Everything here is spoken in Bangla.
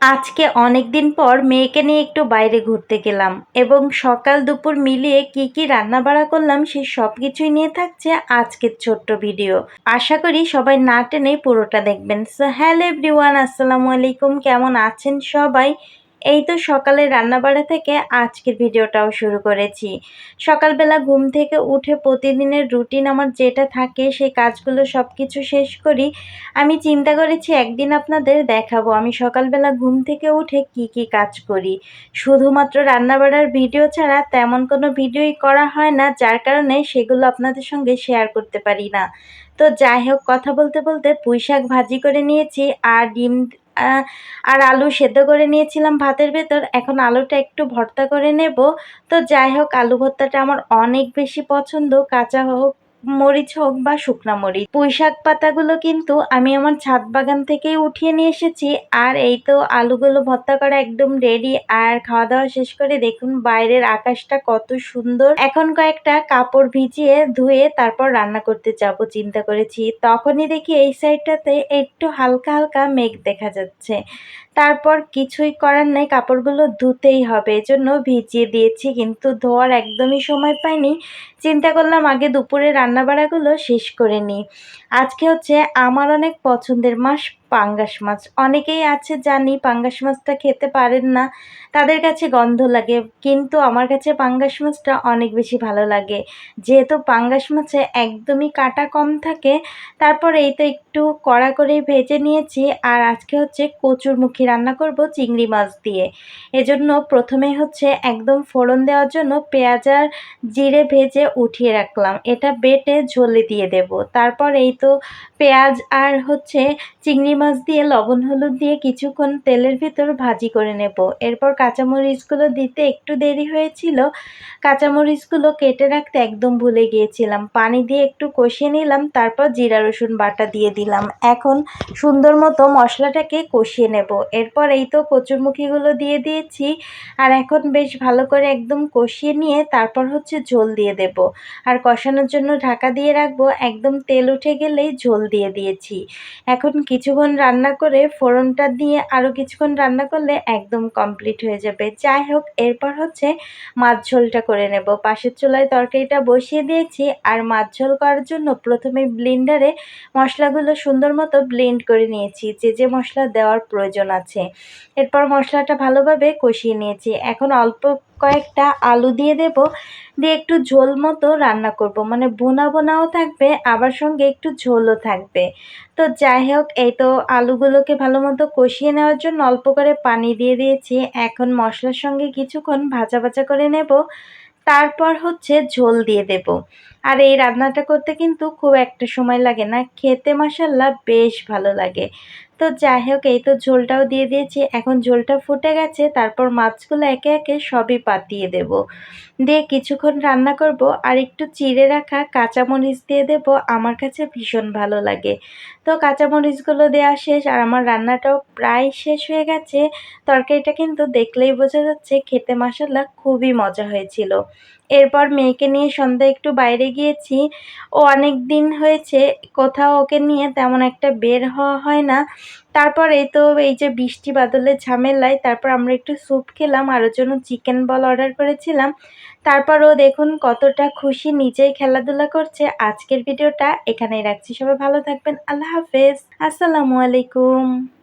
আজকে অনেক দিন পর মেয়েকে নিয়ে একটু বাইরে ঘুরতে গেলাম এবং সকাল দুপুর মিলিয়ে কি কি রান্না বাড়া করলাম সে সব কিছুই নিয়ে থাকছে আজকের ছোট্ট ভিডিও। আশা করি সবাই না টেনে পুরোটা দেখবেন। সো হ্যালো এভরিওয়ান আসসালামু আলাইকুম, কেমন আছেন সবাই? এই তো সকালে রান্নাবাড়া থেকে আজকের ভিডিওটাও শুরু করেছি। সকালবেলা ঘুম থেকে উঠে প্রতিদিনের রুটিন আমার যেটা থাকে সেই কাজগুলো সব কিছু শেষ করি। আমি চিন্তা করেছি একদিন আপনাদের দেখাবো আমি সকালবেলা ঘুম থেকে উঠে কি কি কাজ করি। শুধুমাত্র রান্নাবাড়ার ভিডিও ছাড়া তেমন কোনো ভিডিওই করা হয় না, যার কারণে সেগুলো আপনাদের সঙ্গে শেয়ার করতে পারি না। তো যাই হোক, কথা বলতে বলতে পুঁই শাক ভাজি করে নিয়েছি, আর ডিম আর আলু সেদ্ধ করে নিয়েছিলাম ভাতের ভেতর। এখন আলুটা একটু ভর্তা করে নেব। তো যাই হোক, আলু ভর্তাটা আমার অনেক বেশি পছন্দ। কাঁচা হোক মরিচ হোক বা শুকনা মরিচ পুঁই শাক পাতাগুলো কিন্তু আমি আমার ছাদ বাগান থেকেই উঠিয়ে নিয়ে এসেছি। আর এই তো আলুগুলো ভর্তা করা একদম রেডি আর খাওয়া দাওয়া শেষ করে দেখুন বাইরের আকাশটা কত সুন্দর। এখন কয়েকটা কাপড় ভিজিয়ে ধুয়ে তারপর রান্না করতে যাব, চিন্তা করেছি। তখনই দেখি এই সাইডটাতে একটু হালকা হালকা মেঘ দেখা যাচ্ছে। তারপর কিছুই করার নেই, কাপড়গুলো ধুতেই হবে। এজন্য ভিজিয়ে দিয়েছি, কিন্তু ধোয়ার একদমই সময় পাইনি। চিন্তা করলাম আগে দুপুরে রান্নাবাড়াগুলো শেষ করে নিই। আজকে হচ্ছে আমার অনেক পছন্দের মাস পাঙ্গাস মাছ। অনেকেই আছে জানি পাঙ্গাস মাছটা খেতে পারেন না। তাদের কাছে গন্ধ লাগে, কিন্তু আমার কাছে পাঙ্গাস মাছটা অনেক বেশি ভালো লাগে। যেহেতু পাঙ্গাস মাছে একদমই কাটা কম থাকে, তারপর এই তো একটু কড়া করে ভেজে নিয়েছি, আর আজকে হচ্ছে কচুরমুখী রান্না করব চিংড়ি মাছ দিয়ে। এজন্য প্রথমে হচ্ছে একদম ফোড়ন দেওয়ার জন্য পেঁয়াজ আর জিরে ভেজে উঠিয়ে রাখলাম। এটা বেটে ঝোলে দিয়ে দেব। তারপর এই তো পেঁয়াজ আর হচ্ছে চিংড়ি মাছ দিয়ে লবণ, হলুদ দিয়ে কিছুক্ষণ তেলের ভিতর ভাজি করে নেব। এরপর কাঁচামরিচগুলো দিতে একটু দেরি হয়েছিল। কাঁচামরিচগুলো কেটে রাখতে একদম ভুলে গিয়েছিলাম। পানি দিয়ে একটু কষিয়ে নিলাম, তারপর জিরা, রসুন বাটা দিয়ে দিলাম। এখন সুন্দর মতো মশলাটাকে কষিয়ে নেব। এরপর এই তো কচুরমুখিগুলো দিয়ে দিয়েছি। আর এখন বেশ ভালো করে একদম কষিয়ে নিয়ে তারপর হচ্ছে ঝোল দিয়ে দেব। আর কষানোর জন্য ঢাকা দিয়ে রাখব। একদম তেল উঠে গেলেই ঝোল দিয়ে দিয়েছি। এখন কিছুক্ষণ রান্না করে ফোড়নটা দিয়ে আরও কিছুক্ষণ রান্না করলে একদম কমপ্লিট হয়ে যাবে। যাই হোক, এরপর হচ্ছে মাছ ঝোলটা করে নেব। পাশের চুলায় তরকারিটা বসিয়ে দিয়েছি আর মাছ ঝোল করার জন্য প্রথমে ব্লিন্ডারে মশলাগুলো সুন্দর মতো ব্লেন্ড করে নিয়েছি। যে যে মশলা দেওয়ার প্রয়োজন আছে। এরপর মশলাটা ভালোভাবে কষিয়ে নিয়েছি। এখন অল্প কয়েকটা আলু দিয়ে দেব, দিয়ে একটু ঝোল মতো রান্না করব। মানে বোনা বোনাও থাকবে, আবার সঙ্গে একটু ঝোলও থাকবে। তো যাই হোক, এই তো আলুগুলোকে ভালো মতো কষিয়ে নেওয়ার জন্য অল্প করে পানি দিয়ে দিয়েছি। এখন মশলার সঙ্গে কিছুক্ষণ ভাজা ভাজা করে নেব। তারপর হচ্ছে ঝোল দিয়ে দেব। আর এই রান্নাটা করতে কিন্তু খুব একটা সময় লাগে না। খেতে মশাল্লা বেশ ভালো লাগে। তো যাই হোক, এই তো ঝোলটাও দিয়ে দিয়েছি। এখন ঝোলটা ফুটে গেছে, তারপর মাছগুলো একে একে সবই পাতিয়ে দেব। দিয়ে কিছুক্ষণ রান্না করব, আর একটু চিড়ে রাখা কাঁচামরিচ দিয়ে দেব, আমার কাছে ভীষণ ভালো লাগে। তো কাঁচামরিচগুলো দেওয়া শেষ, আর আমার রান্নাটাও প্রায় শেষ হয়ে গেছে। তরকারিটা কিন্তু দেখলেই বোঝা যাচ্ছে, খেতে মশালা খুবই মজা হয়েছিল। এরপর মেয়েকে নিয়ে সন্ধ্যা একটু বাইরে গিয়েছি। ও অনেক দিন হয়েছে, কোথাও ওকে নিয়ে তেমন একটা বের হওয়া হয় না। তারপর এই তো এই যে বৃষ্টি বাদলের ঝামেলায়, তারপর আমরা একটু স্যুপ খেলাম, আর ওর জন্য চিকেন বল অর্ডার করেছিলাম। তারপর ও দেখুন কতটা খুশি, নিজেই খেলাধুলা করছে। আজকের ভিডিওটা এখানেই রাখছি। সবাই ভালো থাকবেন। আল্লাহ হাফেজ। আসসালামু আলাইকুম।